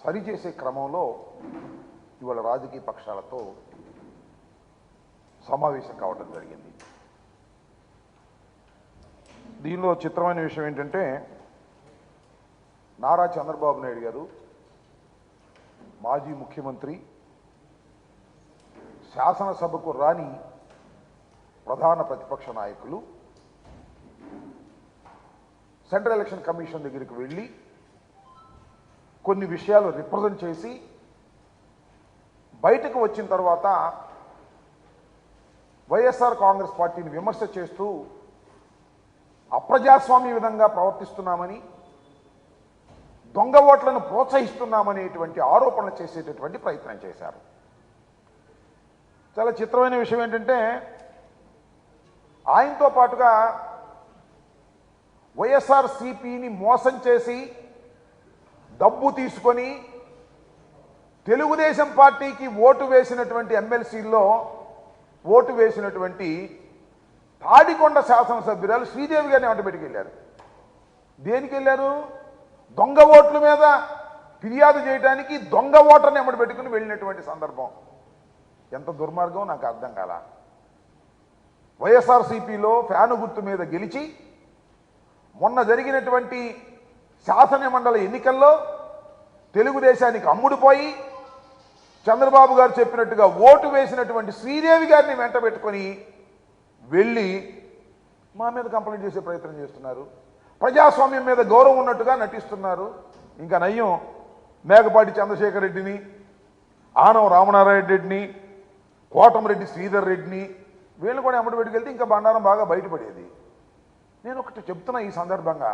సరిచేసే క్రమంలో ఇవాళ రాజకీయ పక్షాలతో సమావేశం కావడం జరిగింది. దీనిలో చిత్రమైన విషయం ఏంటంటే నారా చంద్రబాబు నాయుడు గారు మాజీ ముఖ్యమంత్రి శాసనసభకు రాని ప్రధాన ప్రతిపక్ష నాయకులు సెంట్రల్ ఎలక్షన్ కమిషన్ దగ్గరికి వెళ్ళి కొన్ని విషయాలు రిప్రజెంట్ చేసి బయటకు వచ్చిన తర్వాత వైఎస్ఆర్ కాంగ్రెస్ పార్టీని విమర్శ చేస్తూ అప్రజాస్వామ్య విధంగా ప్రవర్తిస్తున్నామని దొంగ ఓట్లను ప్రోత్సహిస్తున్నామనేటువంటి ఆరోపణలు చేసేటటువంటి ప్రయత్నం చేశారు. చాలా చిత్రమైన విషయం ఏంటంటే ఆయనతో పాటుగా వైఎస్ఆర్ సిపిని మోసం చేసి డబ్బు తీసుకొని తెలుగుదేశం పార్టీకి ఓటు వేసినటువంటి ఎమ్మెల్సీల్లో ఓటు వేసినటువంటి తాడికొండ శాసనసభ్యురాలు శ్రీదేవి గారిని వెంట పెట్టుకెళ్ళారు. దేనికి వెళ్ళారు? దొంగ ఓట్ల మీద ఫిర్యాదు చేయడానికి దొంగ ఓటర్ని ఎమ్మడి పెట్టుకుని వెళ్ళినటువంటి సందర్భం. ఎంత దుర్మార్గం నాకు అర్థం కాల. వైఎస్ఆర్సీపీలో ఫ్యాను గుర్తు మీద గెలిచి మొన్న జరిగినటువంటి శాసన మండలి ఎన్నికల్లో తెలుగుదేశానికి అమ్ముడుపోయి చంద్రబాబు గారు చెప్పినట్టుగా ఓటు వేసినటువంటి శ్రీదేవి గారిని వెంట పెట్టుకొని వెళ్ళి మా మీద కంప్లైంట్ చేసే ప్రయత్నం చేస్తున్నారు. ప్రజాస్వామ్యం మీద గౌరవం ఉన్నట్టుగా నటిస్తున్నారు. ఇంకా నయ్యం మేకపాటి చంద్రశేఖర్ రెడ్డిని ఆనవ రామనారాయణ రెడ్డిని కోటమరెడ్డి శ్రీధర్ రెడ్డిని వీళ్ళు కూడా అమ్మడి పెట్టుకెళ్తే ఇంకా బండారం బాగా బయటపడేది. నేను ఒకటి చెప్తున్నా ఈ సందర్భంగా.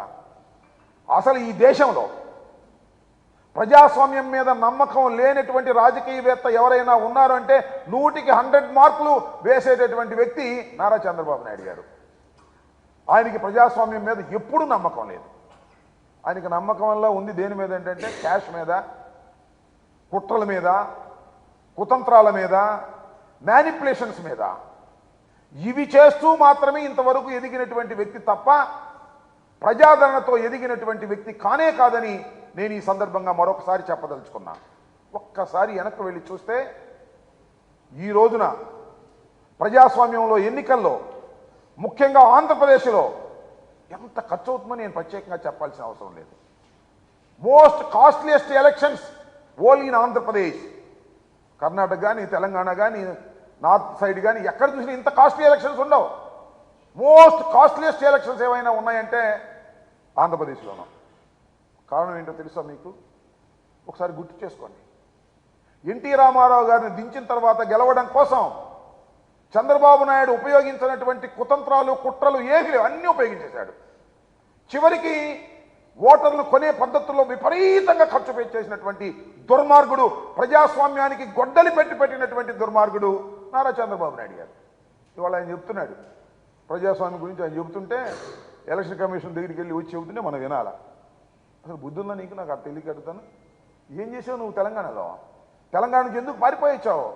అసలు ఈ దేశంలో ప్రజాస్వామ్యం మీద నమ్మకం లేనటువంటి రాజకీయవేత్త ఎవరైనా ఉన్నారంటే నూటికి హండ్రెడ్ మార్కులు వేసేటటువంటి వ్యక్తి నారా చంద్రబాబు నాయుడు గారు. ఆయనకి ప్రజాస్వామ్యం మీద ఎప్పుడూ నమ్మకం లేదు. ఆయనకి నమ్మకం వల్ల ఉంది దేని మీద ఏంటంటే క్యాష్ మీద కుట్రల మీద కుతంత్రాల మీద మ్యానిపులేషన్స్ మీద. ఇవి చేస్తూ మాత్రమే ఇంతవరకు ఎదిగినటువంటి వ్యక్తి తప్ప ప్రజాదరణతో ఎదిగినటువంటి వ్యక్తి కానే కాదని నేను ఈ సందర్భంగా మరొకసారి చెప్పదలుచుకున్నా. ఒక్కసారి వెనక్కి వెళ్ళి చూస్తే ఈ రోజున ప్రజాస్వామ్యంలో ఎన్నికల్లో ముఖ్యంగా ఆంధ్రప్రదేశ్లో ఎంత ఖర్చు అవుతుందో నేను ప్రత్యేకంగా చెప్పాల్సిన అవసరం లేదు. Most costliest elections only in Andhra Pradesh Karnataka కానీ తెలంగాణ కానీ నార్త్ సైడ్ కానీ ఎక్కడ చూసినా ఇంత కాస్ట్లీ ఎలక్షన్స్ ఉండవు. మోస్ట్ కాస్ట్లీయెస్ట్ ఎలక్షన్స్ ఏమైనా ఉన్నాయంటే ఆంధ్రప్రదేశ్లోనూ. కారణం ఏంటో తెలుసా మీకు? ఒకసారి గుర్తు చేసుకోండి. ఎన్టీ రామారావు గారిని దించిన తర్వాత గెలవడం కోసం చంద్రబాబు నాయుడు ఉపయోగించినటువంటి కుతంత్రాలు కుట్రలు ఏవి లేవు అన్నీ ఉపయోగించేశాడు. చివరికి ఓటర్లు కొనే పద్ధతుల్లో విపరీతంగా ఖర్చు పెట్టేసినటువంటి దుర్మార్గుడు ప్రజాస్వామ్యానికి గొడ్డలి పెట్టి పెట్టినటువంటి దుర్మార్గుడు నారా చంద్రబాబు నాయుడు గారు. ఇవాళ ఆయన చెప్తున్నాడు ప్రజాస్వామ్యం గురించి ఆయన చెబుతుంటే ఎలక్షన్ కమిషన్ దగ్గరికి వెళ్ళి వచ్చి చెబుతుంటే మనం వినాలా? అసలు బుద్ధి ఉందా నీకు? నాకు అది తెలియక అడుగుతాను. ఏం చేసావు నువ్వు తెలంగాణలో? తెలంగాణ నుంచి ఎందుకు పారిపోయొచ్చావు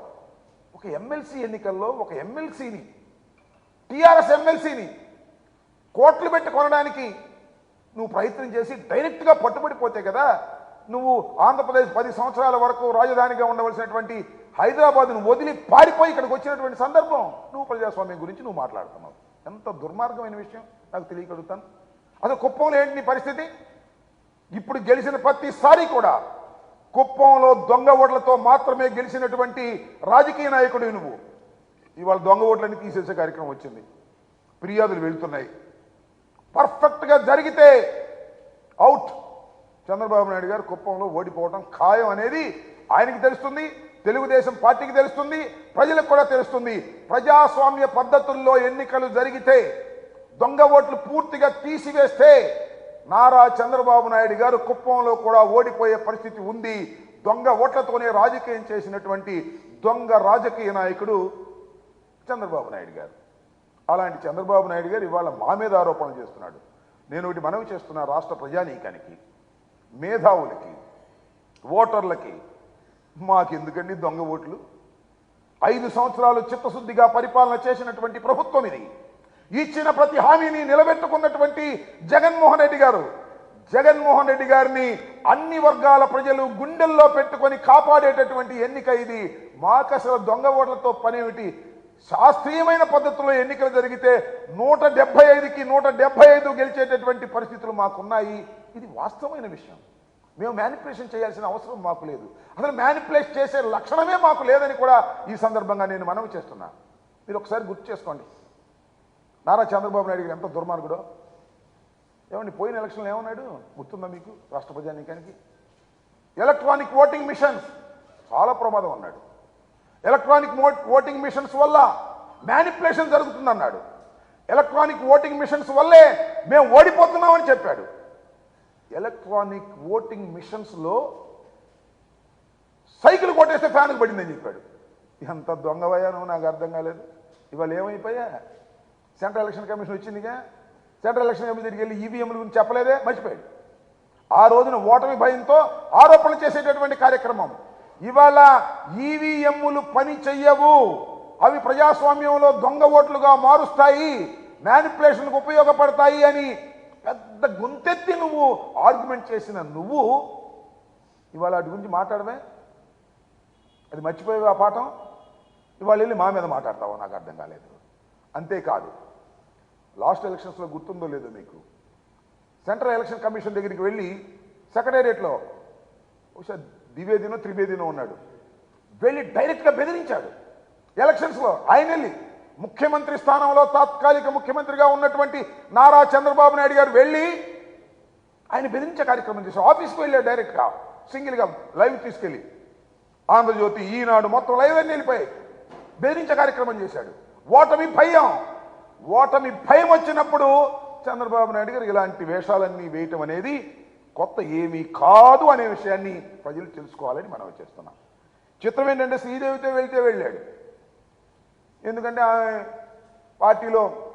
ఒక ఎమ్మెల్సీ ఎన్నికల్లో ఒక ఎమ్మెల్సీని టీఆర్ఎస్ ఎమ్మెల్సీని కోట్లు పెట్టి కొనడానికి నువ్వు ప్రయత్నం చేసి డైరెక్ట్గా పట్టుబడిపోతే కదా నువ్వు ఆంధ్రప్రదేశ్ పది సంవత్సరాల వరకు రాజధానిగా ఉండవలసినటువంటి హైదరాబాద్ను వదిలి పారిపోయి ఇక్కడికి వచ్చినటువంటి సందర్భం నువ్వు ప్రజాస్వామ్యం గురించి నువ్వు మాట్లాడుతున్నావు. ఎంత దుర్మార్గమైన విషయం నాకు తెలియగలుగుతాను. అసలు కుప్పంలో ఏంటి నీ పరిస్థితి? ఇప్పుడు గెలిచిన ప్రతిసారి కూడా కుప్పంలో దొంగ ఓట్లతో మాత్రమే గెలిచినటువంటి రాజకీయ నాయకుడు నువ్వు. ఇవాళ దొంగ ఓట్లని తీసేసే కార్యక్రమం వచ్చింది. ఫిర్యాదులు వెళ్తున్నాయి. పర్ఫెక్ట్గా జరిగితే అవుట్. చంద్రబాబు నాయుడు గారు కుప్పంలో ఓడిపోవడం ఖాయం అనేది ఆయనకి తెలుస్తుంది. తెలుగుదేశం పార్టీకి తెలుస్తుంది ప్రజలకు కూడా తెలుస్తుంది. ప్రజాస్వామ్య పద్ధతుల్లో ఎన్నికలు జరిగితే దొంగ ఓట్లు పూర్తిగా తీసివేస్తే నారా చంద్రబాబు నాయుడు గారు కుప్పంలో కూడా ఓడిపోయే పరిస్థితి ఉంది. దొంగ ఓట్లతోనే రాజకీయం చేసినటువంటి దొంగ రాజకీయ నాయకుడు చంద్రబాబు నాయుడు గారు. అలాంటి చంద్రబాబు నాయుడు గారు ఇవాళ మా మీద ఆరోపణలు చేస్తున్నాడు. నేను ఒకటి మనవి చేస్తున్నా రాష్ట్ర ప్రజానీకానికి మేధావులకి ఓటర్లకి మాకెందుకండి దొంగ ఓట్లు? ఐదు సంవత్సరాలు చిత్తశుద్ధిగా పరిపాలన చేసినటువంటి ప్రభుత్వం ఇది. ఇచ్చిన ప్రతి హామీని నిలబెట్టుకున్నటువంటి జగన్మోహన్ రెడ్డి గారు. జగన్మోహన్ రెడ్డి గారిని అన్ని వర్గాల ప్రజలు గుండెల్లో పెట్టుకొని కాపాడేటటువంటి ఎన్నిక ఇది. మాకు అసలు దొంగ ఓట్లతో పనేమిటి? శాస్త్రీయమైన పద్ధతిలో ఎన్నికలు జరిగితే నూట డెబ్బై ఐదుకి నూట డెబ్బై ఐదు గెలిచేటటువంటి పరిస్థితులు మాకున్నాయి. ఇది వాస్తవమైన విషయం. మేము మ్యానిపులేషన్ చేయాల్సిన అవసరం మాకు లేదు. అసలు మ్యానిపులేట్ చేసే లక్షణమే మాకు లేదని కూడా ఈ సందర్భంగా నేను మనవి చేస్తున్నా. మీరు ఒకసారి గుర్తు చేసుకోండి. నారా చంద్రబాబు నాయుడు గారు ఎంత దుర్మార్గుడో. ఏమండి పోయిన ఎలక్షన్లో ఏమన్నాడు? గుర్తుందా మీకు? రాష్ట్ర ప్రజానీకానికి ఎలక్ట్రానిక్ ఓటింగ్ మిషన్స్ చాలా ప్రమాదం అన్నాడు. ఎలక్ట్రానిక్ ఓటింగ్ మిషన్స్ వల్ల మ్యానిపులేషన్ జరుగుతుందన్నాడు. ఎలక్ట్రానిక్ ఓటింగ్ మిషన్స్ వల్లే మేము ఓడిపోతున్నామని చెప్పాడు. ఎలక్ట్రానిక్ ఓటింగ్ మిషన్స్లో సైకిల్ కొట్టేస్తే ఫ్యాన్కి పడిందని చెప్పాడు. ఎంత దొంగవయ్యానో నాకు అర్థం కాలేదు. ఇవాళ ఏమైపోయా? సెంట్రల్ ఎలక్షన్ కమిషన్ వచ్చిందిగా? సెంట్రల్ ఎలక్షన్ కమిషన్ దగ్గరికి వెళ్ళి ఈవీఎంల గురించి చెప్పలేదే? మర్చిపోయాడు. ఆ రోజున ఓటమి భయంతో ఆరోపణలు చేసేటటువంటి కార్యక్రమం. ఇవాళ ఈవీఎంలు పని చెయ్యవు. అవి ప్రజాస్వామ్యంలో దొంగ ఓట్లుగా మారుస్తాయి. మ్యానిపులేషన్కు ఉపయోగపడతాయి అని పెద్ద గొంతెత్తి నువ్వు ఆర్గ్యుమెంట్ చేసిన నువ్వు ఇవాళ వాటి గురించి మాట్లాడమే అది మర్చిపోయావు ఆ పాఠం? ఇవాళ వెళ్ళి మా మీద మాట్లాడతావో? నాకు అర్థం కాలేదు. అంతేకాదు లాస్ట్ ఎలక్షన్స్లో గుర్తుందో లేదో మీకు? సెంట్రల్ ఎలక్షన్ కమిషన్ దగ్గరికి వెళ్ళి సెక్రటేరియట్లో బహుశా ద్వివేదినో త్రివేదినో ఉన్నాడు. వెళ్ళి డైరెక్ట్గా బెదిరించాడు. ఎలక్షన్స్లో ఆయన వెళ్ళి ముఖ్యమంత్రి స్థానంలో తాత్కాలిక ముఖ్యమంత్రిగా ఉన్నటువంటి నారా చంద్రబాబు నాయుడు గారు వెళ్ళి ఆయన బెదిరించే కార్యక్రమం చేశారు. ఆఫీస్కి వెళ్ళాడు డైరెక్ట్గా. సింగిల్గా లైవ్ తీసుకెళ్ళి. ఆంధ్రజ్యోతి ఈనాడు మొత్తం లైవ్ అన్ని వెళ్ళిపోయాయి. బెదిరించే కార్యక్రమం చేశాడు. ఓటమి భయం. ఓటమి భయం వచ్చినప్పుడు చంద్రబాబు నాయుడు గారు ఇలాంటి వేషాలన్నీ వేయటం అనేది కొత్త ఏమీ కాదు అనే విషయాన్ని ప్రజలు తెలుసుకోవాలని మనం చేస్తున్నాం. చిత్రం ఏంటంటే శ్రీదేవితో వెళ్తే వెళ్ళాడు. ఎందుకంటే ఆమె పార్టీలో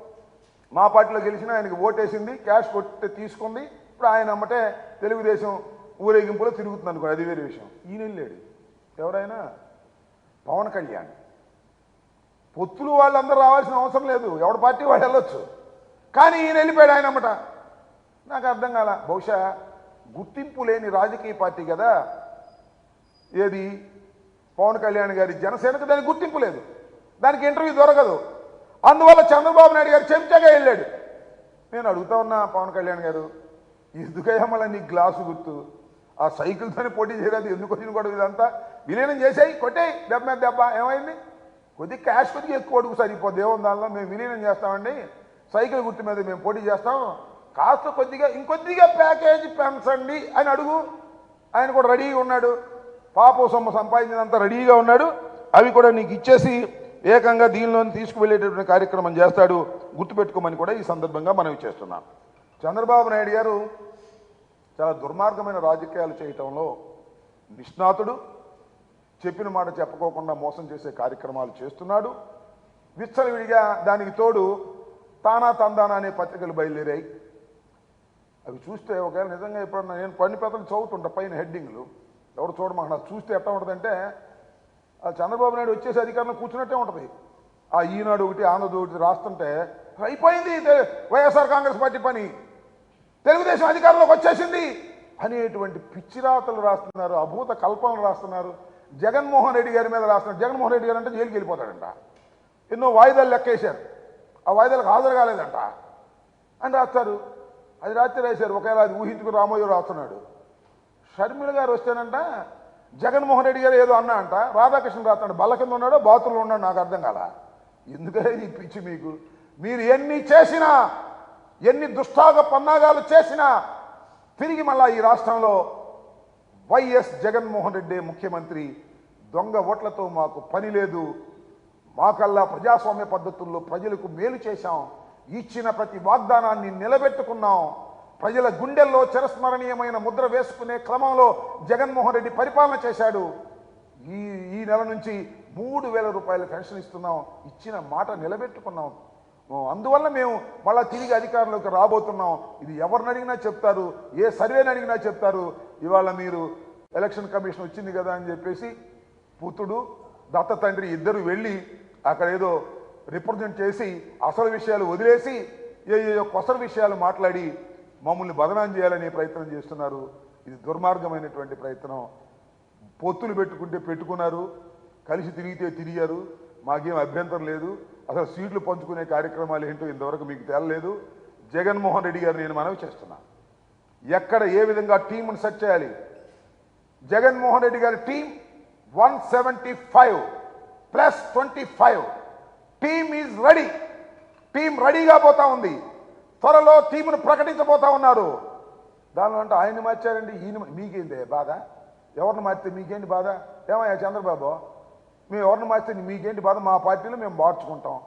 మా పార్టీలో గెలిచిన ఆయనకి ఓటేసింది క్యాష్ కొట్టి తీసుకుంది. ఇప్పుడు ఆయన అమ్మటే తెలుగుదేశం ఊరేగింపులో తిరుగుతుంది అనుకోండి అది వేరే విషయం. ఈయన వెళ్ళాడు ఎవరైనా? పవన్ కళ్యాణ్. పొత్తులు వాళ్ళందరూ రావాల్సిన అవసరం లేదు. ఎవడ పార్టీ వాళ్ళు వెళ్ళొచ్చు. కానీ ఈయన వెళ్ళిపోయాడు ఆయన అమ్మట. నాకు అర్థం కాల. బహుశా గుర్తింపు లేని రాజకీయ పార్టీ కదా. ఏది? పవన్ కళ్యాణ్ గారి జనసేనకు దానికి గుర్తింపు లేదు. దానికి ఇంటర్వ్యూ దొరకదు. అందువల్ల చంద్రబాబు నాయుడు గారు చెంచగా వెళ్ళాడు. నేను అడుగుతా ఉన్నా పవన్ కళ్యాణ్ గారు ఎందుకయ్యా మళ్ళీ నీ గ్లాసు గుర్తు? ఆ సైకిల్తోనే పోటీ చేయలేదు ఎందుకు వచ్చిన కూడా ఇదంతా? విలీనం చేసాయి కొట్టేయి దెబ్బ మీద దెబ్బ. ఏమైంది? కొద్ది క్యాష్ కొద్దిగా ఎక్కువ అడుగు సరిపోద్ది ఏముంది దానిలో మేము విలీనం చేస్తామండి. సైకిల్ గుర్తు మీద మేము పోటీ చేస్తాం. కాస్త కొద్దిగా ఇంకొద్దిగా ప్యాకేజీ పెంచండి అని అడుగు. ఆయన కూడా రెడీగా ఉన్నాడు. పాప సొమ్ము సంపాదించినంత రెడీగా ఉన్నాడు. అవి కూడా నీకు ఇచ్చేసి ఏకంగా దీనిలో తీసుకువెళ్ళేటటువంటి కార్యక్రమం చేస్తాడు గుర్తుపెట్టుకోమని కూడా ఈ సందర్భంగా మనవి చేస్తున్నాం చంద్రబాబు నాయుడు గారు చాలా దుర్మార్గమైన రాజకీయాలు చేయటంలో నిష్ణాతుడు చెప్పిన మాట చెప్పుకోకుండా మోసం చేసే కార్యక్రమాలు చేస్తున్నాడు. విచ్చలవిడిగా దానికి తోడు తానా తందానా అనే పత్రికలు బయలుదేరాయి. అవి చూస్తే ఒకవేళ నిజంగా ఎప్పుడన్నా నేను పని పెద్దలు చదువుతుంటా పైన హెడ్డింగ్లు ఎవరు చూడమాక చూస్తే ఎట్లా ఉంటుందంటే చంద్రబాబు నాయుడు వచ్చేసి అధికారంలో కూర్చున్నట్టే ఉంటుంది. ఆ ఈనాడు ఒకటి ఆంధ్రజ్యోతి ఒకటి రాస్తుంటే అయిపోయింది వైఎస్ఆర్ కాంగ్రెస్ పార్టీ పని. తెలుగుదేశం అధికారంలోకి వచ్చేసింది. అనేటువంటి పిచ్చిరాతలు రాస్తున్నారు అభూత కల్పనలు రాస్తున్నారు. జగన్మోహన్ రెడ్డి గారి మీద రాస్తున్నారు. జగన్మోహన్ రెడ్డి గారు అంటే జైలుకి వెళ్ళిపోతాడంట. ఎన్నో వాయిదాలు లెక్కేశారు. ఆ వాయిదాలకు హాజరు కాలేదంట. అని రాస్తారు. అది రాత్రి రాశారు. ఒకవేళ అది ఊహించుకుని రామోజీ రాస్తున్నాడు. షర్మిల గారు వస్తేనంట జగన్మోహన్ రెడ్డి గారు ఏదో అన్నా అంట రాధాకృష్ణ రాస్తాడు బల్ల కింద ఉన్నాడో బాత్రూంలో ఉన్నాడు నాకు అర్థం కాల? ఎందుకంటే ఈ పిచ్చి మీకు? మీరు ఎన్ని చేసినా ఎన్ని దుష్టాగ పన్నాగాలు చేసినా తిరిగి మళ్ళా ఈ రాష్ట్రంలో వైఎస్ జగన్మోహన్ రెడ్డి ముఖ్యమంత్రి దొంగ ఓట్లతో మాకు పని లేదు. మాకల్లా ప్రజాస్వామ్య పద్ధతుల్లో ప్రజలకు మేలు చేశాం. ఇచ్చిన ప్రతి వాగ్దానాన్ని నిలబెట్టుకున్నాం. ప్రజల గుండెల్లో చిరస్మరణీయమైన ముద్ర వేసుకునే క్రమంలో జగన్మోహన్ రెడ్డి పరిపాలన చేశాడు. ఈ ఈ నెల నుంచి మూడు వేల రూపాయల పెన్షన్ ఇస్తున్నాం. ఇచ్చిన మాట నిలబెట్టుకున్నాం. అందువల్ల మేము మళ్ళా తిరిగి అధికారంలోకి రాబోతున్నాం. ఇది ఎవరిని అడిగినా చెప్తారు ఏ సర్వేని అడిగినా చెప్తారు. ఇవాళ మీరు ఎలక్షన్ కమిషన్ వచ్చింది కదా అని చెప్పేసి పుత్రుడు దత్త తండ్రి ఇద్దరు వెళ్ళి అక్కడ ఏదో రిప్రజెంట్ చేసి అసలు విషయాలు వదిలేసి ఏ ఏ కొసరు విషయాలు మాట్లాడి మమ్మల్ని బదనాం చేయాలనే ప్రయత్నం చేస్తున్నారు. ఇది దుర్మార్గమైనటువంటి ప్రయత్నం. పొత్తులు పెట్టుకుంటే పెట్టుకున్నారు. కలిసి తిరిగితే తిరిగారు. మాకేం అభ్యంతరం లేదు. అసలు సీట్లు పంచుకునే కార్యక్రమాలు ఏంటో ఇంతవరకు మీకు తేలలేదు. జగన్మోహన్ రెడ్డి గారు నేను మనవి చేస్తున్నా. ఎక్కడ ఏ విధంగా టీంను సెట్ చేయాలి? జగన్మోహన్ రెడ్డి గారి team one seventy five plus twenty five. Team is ready. Team రెడీగా పోతా ఉంది. త్వరలో టీమును ప్రకటించబోతా ఉన్నారు. దానిలో అంటే ఆయన్ని మార్చారండి ఈయన మీకేంది బాధ? ఎవరిని మార్చితే మీకేంటి బాధ? ఏమయ్యా చంద్రబాబు? మేము ఎవరిని మార్చితే మీకేంటి బాధ? మా పార్టీలో మేము మార్చుకుంటాం.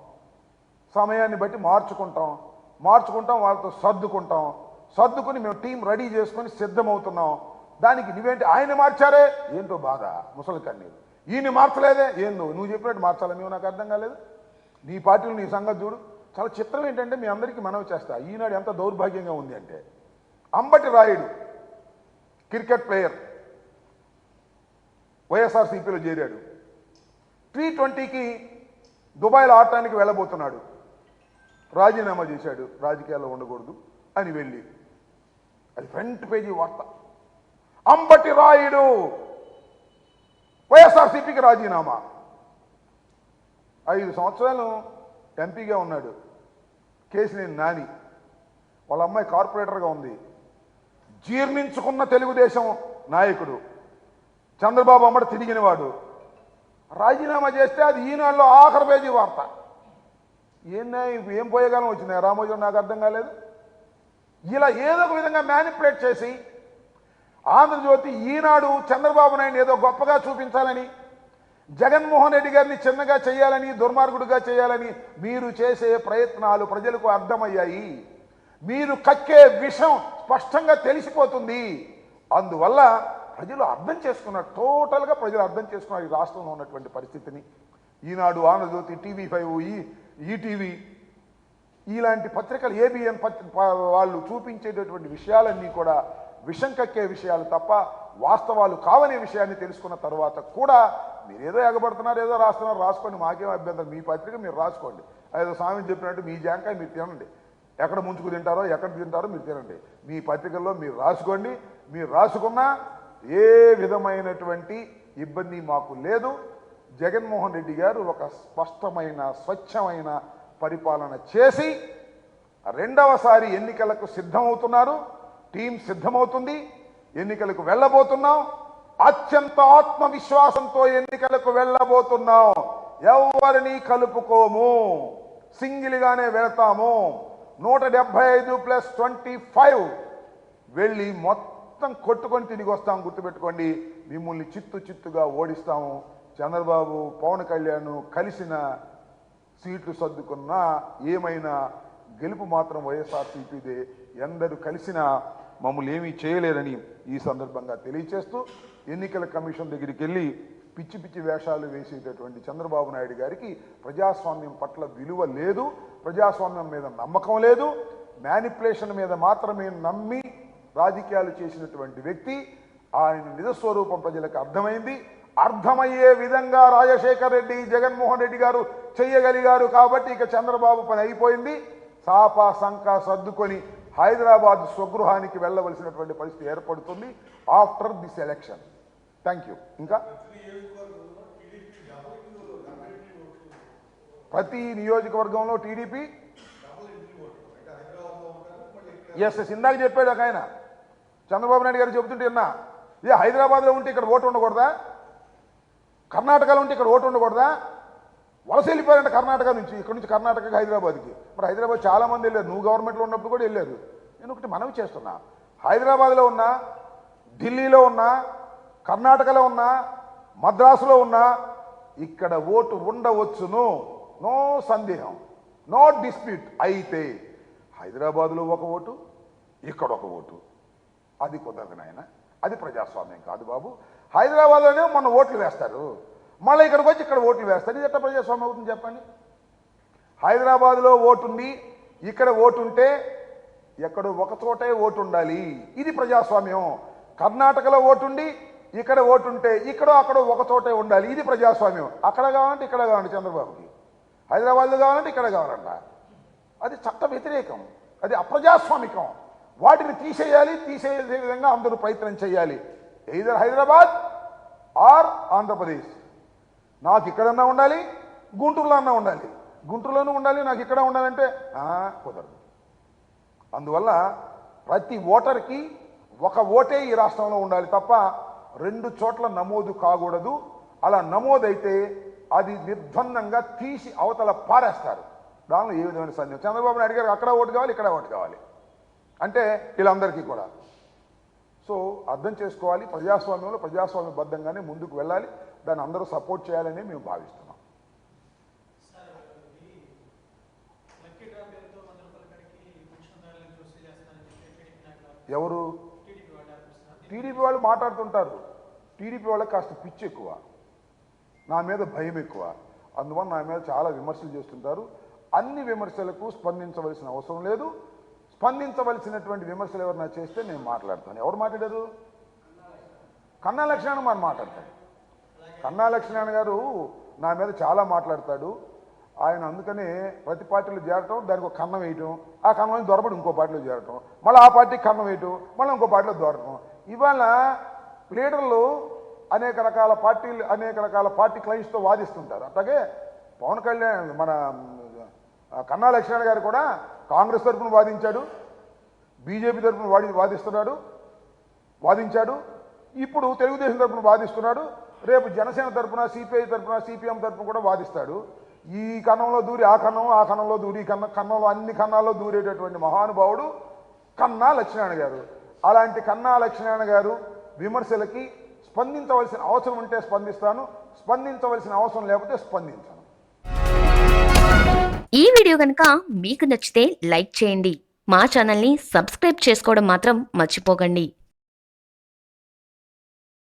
సమయాన్ని బట్టి మార్చుకుంటాం. మార్చుకుంటాం వాళ్ళతో సర్దుకుంటాం. సర్దుకుని మేము టీం రెడీ చేసుకొని సిద్ధమవుతున్నాం. దానికి నువ్వేంటి ఆయన మార్చారే? ఏంటో బాధ ముసలి కన్నీరు. ఈయన మార్చలేదే? ఏందో నువ్వు చెప్పినట్టు మార్చాలా మేము? నాకు అర్థం కాలేదు. నీ పార్టీలు నీ సంగతి చూడు. చాలా చిత్రం ఏంటంటే మీ అందరికీ మనవి చేస్తా. ఈనాడు ఎంత దౌర్భాగ్యంగా ఉంది అంటే అంబటి రాయుడు క్రికెట్ ప్లేయర్ వైఎస్ఆర్సీపీలో చేరాడు. టీ ట్వంటీకి దుబాయ్లో ఆడటానికి వెళ్ళబోతున్నాడు. రాజీనామా చేశాడు. రాజకీయాల్లో ఉండకూడదు అని వెళ్ళి. అది ఫ్రంట్ పేజీ వార్త. అంబటి రాయుడు వైఎస్ఆర్సీపీకి రాజీనామా. ఐదు సంవత్సరాలు ఎంపీగా ఉన్నాడు. కేసినేని నాని వాళ్ళ అమ్మాయి కార్పొరేటర్గా ఉంది. జీర్ణించుకున్న తెలుగుదేశం నాయకుడు. చంద్రబాబు అమ్మడ తిరిగినవాడు. రాజీనామా చేస్తే అది ఈనాడులో ఆఖరి పేజీ వార్త. ఏందా ఏం పోయేగాలం వచ్చింది రామోజీ నాకు అర్థం కాలేదు. ఇలా ఏదో ఒక విధంగా మ్యానిపులేట్ చేసి ఆంధ్రజ్యోతి ఈనాడు చంద్రబాబు నాయుడు ఏదో గొప్పగా చూపించాలని జగన్మోహన్ రెడ్డి గారిని చిన్నగా చేయాలని దుర్మార్గుడిగా చేయాలని మీరు చేసే ప్రయత్నాలు ప్రజలకు అర్థమయ్యాయి. మీరు కక్కే విషం స్పష్టంగా తెలిసిపోతుంది. అందువల్ల ప్రజలు అర్థం చేసుకున్నారు టోటల్గా ప్రజలు అర్థం చేసుకున్నారు ఈ రాష్ట్రంలో ఉన్నటువంటి పరిస్థితిని ఈనాడు ఆంధ్రజ్యోతి టీవీ ఫైవ్ ఈ ఈటీవీ ఇలాంటి పత్రికలు ఏబిఎన్ పత్రి వాళ్ళు చూపించేటటువంటి విషయాలన్నీ కూడా విషం కక్కే విషయాలు తప్ప వాస్తవాలు కావనే విషయాన్ని తెలుసుకున్న తర్వాత కూడా మీరు ఏదో ఎగబడుతున్నారు ఏదో రాస్తున్నారు రాసుకోండి మాకేం అభ్యంతరం. మీ పత్రిక మీరు రాసుకోండి. ఏదో స్వామి చెప్పినట్టు మీ జాంకాయ మీరు తినండి. ఎక్కడ ముంచుకు తింటారో ఎక్కడ తింటారో మీరు తినండి. మీ పత్రికల్లో మీరు రాసుకోండి. మీరు రాసుకున్నా ఏ విధమైనటువంటి ఇబ్బంది మాకు లేదు. జగన్మోహన్ రెడ్డి గారు ఒక స్పష్టమైన స్వచ్ఛమైన పరిపాలన చేసి రెండవసారి ఎన్నికలకు సిద్ధమవుతున్నారు. టీం సిద్ధమవుతుంది. ఎన్నికలకు వెళ్ళబోతున్నాం. అత్యంత ఆత్మవిశ్వాసంతో ఎన్నికలకు వెళ్ళబోతున్నాం. ఎవరిని కలుపుకోము. సింగిల్గానే వెళతాము. నూట డెబ్బై ఐదు ప్లస్ ట్వంటీ ఫైవ్. వెళ్ళి మొత్తం కొట్టుకొని తిరిగి వస్తాం. గుర్తుపెట్టుకోండి మిమ్మల్ని చిత్తు చిత్తుగా ఓడిస్తాము. చంద్రబాబు పవన్ కళ్యాణ్ కలిసిన సీట్లు సర్దుకున్నా ఏమైనా గెలుపు మాత్రం వైఎస్ఆర్సీపీదే. ఎందరూ కలిసినా మమ్మల్ని ఏమీ చేయలేరని ఈ సందర్భంగా తెలియచేస్తూ ఎన్నికల కమిషన్ దగ్గరికి వెళ్ళి పిచ్చి పిచ్చి వేషాలు వేసేటటువంటి చంద్రబాబు నాయుడు గారికి ప్రజాస్వామ్యం పట్ల విలువ లేదు ప్రజాస్వామ్యం మీద నమ్మకం లేదు మ్యానిపులేషన్ మీద మాత్రమే నమ్మి రాజకీయాలు చేసినటువంటి వ్యక్తి ఆయన నిజస్వరూపం ప్రజలకు అర్థమైంది. అర్థమయ్యే విధంగా రాజశేఖర్ రెడ్డి జగన్మోహన్ రెడ్డి గారు చెయ్యగలిగారు కాబట్టి ఇక చంద్రబాబు పని అయిపోయింది. సాపా సంక సర్దుకొని హైదరాబాద్ స్వగృహానికి వెళ్ళవలసినటువంటి పరిస్థితి ఏర్పడుతుంది. After this election thank you ఇంకా? ప్రతి నియోజకవర్గంలో టీడీపీ? ఎస్ ఎస్ ఇందాక చెప్పాడు ఒక ఆయన. చంద్రబాబు నాయుడు గారు చెబుతుంటే విన్నా ఏ హైదరాబాద్లో ఉంటే ఇక్కడ ఓటు ఉండకూడదా? కర్ణాటకలో ఉంటే ఇక్కడ ఓటు ఉండకూడదా? వలస వెళ్ళిపోయారంట కర్ణాటక నుంచి ఇక్కడ నుంచి కర్ణాటకకి హైదరాబాద్కి. మరి హైదరాబాద్ చాలామంది వెళ్ళారు. నువ్వు గవర్నమెంట్లో ఉన్నప్పుడు కూడా వెళ్ళారు. నేను ఒకటి మనవి చేస్తున్నా. హైదరాబాద్లో ఉన్నా ఢిల్లీలో ఉన్నా కర్ణాటకలో ఉన్నా మద్రాసులో ఉన్నా ఇక్కడ ఓటు ఉండవచ్చును. నో సందేహం. No dispute. అయితే హైదరాబాద్లో ఒక ఓటు ఇక్కడ ఒక ఓటు. అది కుదరదు నాయన. అది ప్రజాస్వామ్యం కాదు బాబు. హైదరాబాద్లోనే మొన్న ఓట్లు వేస్తారు. మళ్ళీ ఇక్కడికి వచ్చి ఇక్కడ ఓట్లు వేస్తారు. ఇది ఎట్లా ప్రజాస్వామ్యం అవుతుంది చెప్పండి? హైదరాబాద్లో ఓటుంది ఇక్కడ ఓటుంటే ఎక్కడో ఒక చోటే ఓటు ఉండాలి ఇది ప్రజాస్వామ్యం. కర్ణాటకలో ఓటుండి ఇక్కడ ఓటు ఉంటే ఇక్కడో అక్కడో ఒక చోటే ఉండాలి. ఇది ప్రజాస్వామ్యం. అక్కడ కావాలంటే ఇక్కడ కావాలంటే చంద్రబాబుకి. హైదరాబాద్లో కావాలంటే ఇక్కడ కావాలంట. అది చట్ట వ్యతిరేకం. అది అప్రజాస్వామికం. వాటిని తీసేయాలి తీసేసే విధంగా అందరూ ప్రయత్నం చేయాలి. Either Hyderabad or Andhra Pradesh. నాకు ఇక్కడన్నా ఉండాలి గుంటూరులో అన్నా ఉండాలి. గుంటూరులోనూ ఉండాలి నాకు ఇక్కడ ఉండాలంటే కుదరదు. అందువల్ల ప్రతి ఓటర్కి ఒక ఓటే ఈ రాష్ట్రంలో ఉండాలి తప్ప రెండు చోట్ల నమోదు కాకూడదు. అలా నమోదైతే అది నిర్బంధంగా తీసి అవతల పారేస్తారు. దానిలో ఏ విధమైన సందేహం? చంద్రబాబు నాయుడు గారికి అక్కడ ఓటు కావాలి ఇక్కడ ఓటు కావాలి. అంటే వీళ్ళందరికీ కూడా. సో అర్థం చేసుకోవాలి. ప్రజాస్వామ్యంలో ప్రజాస్వామ్యబద్ధంగానే ముందుకు వెళ్ళాలి. దాన్ని అందరూ సపోర్ట్ చేయాలని మేము భావిస్తున్నాం. ఎవరు? టీడీపీ వాళ్ళు మాట్లాడుతుంటారు. టీడీపీ వాళ్ళకి కాస్త పిచ్చి ఎక్కువ. నా మీద భయం ఎక్కువ. అందువల్ల నా మీద చాలా విమర్శలు చేస్తుంటారు. అన్ని విమర్శలకు స్పందించవలసిన అవసరం లేదు. స్పందించవలసినటువంటి విమర్శలు ఎవరైనా చేస్తే నేను మాట్లాడతాను. ఎవరు మాట్లాడారు? కన్నా లక్ష్మణ్ మనం మాట్లాడతాను కన్నా లక్ష్మణ్ గారు నా మీద చాలా మాట్లాడతాడు. ఆయన అందుకనే ప్రతి పార్టీలో చేరటం దానికి ఒక కన్నం వేయటం ఆ కన్నం దొరబడి ఇంకో పార్టీలో చేరటం మళ్ళీ ఆ పార్టీకి కన్నం వేయటం మళ్ళీ ఇంకో పార్టీలో దొరకటం. ఇవాళ లీడర్లు అనేక రకాల పార్టీలు అనేక రకాల పార్టీ క్లయింట్స్తో వాదిస్తుంటారు. అట్లాగే పవన్ కళ్యాణ్ మన కన్నా లక్ష్మణ్ గారు కూడా కాంగ్రెస్ తరఫున వాదించాడు బీజేపీ తరఫున వాడి వాదిస్తున్నాడు వాదించాడు ఇప్పుడు తెలుగుదేశం తరఫున వాదిస్తున్నాడు రేపు జనసేన తరఫున సిపిఐ తరపున సిపిఎం తరఫున కూడా వాదిస్తాడు. ఈ కన్నంలో దూరి ఆ కన్నం ఆ కన్నంలో దూరి ఈ కన్న కన్నంలో అన్ని కన్నాల్లో దూరేటటువంటి మహానుభావుడు కన్నా లక్ష్మీనారాయణ గారు. అలాంటి కన్నా లక్ష్మీనారాయణ గారు విమర్శలకి స్పందించవలసిన అవసరం ఉంటే స్పందిస్తాను స్పందించవలసిన అవసరం లేకపోతే స్పందించాను. ఈ వీడియో కనుక మీకు నచ్చితే లైక్ చేయండి. మా ఛానల్ని సబ్స్క్రైబ్ చేసుకోవడం మాత్రం మర్చిపోకండి.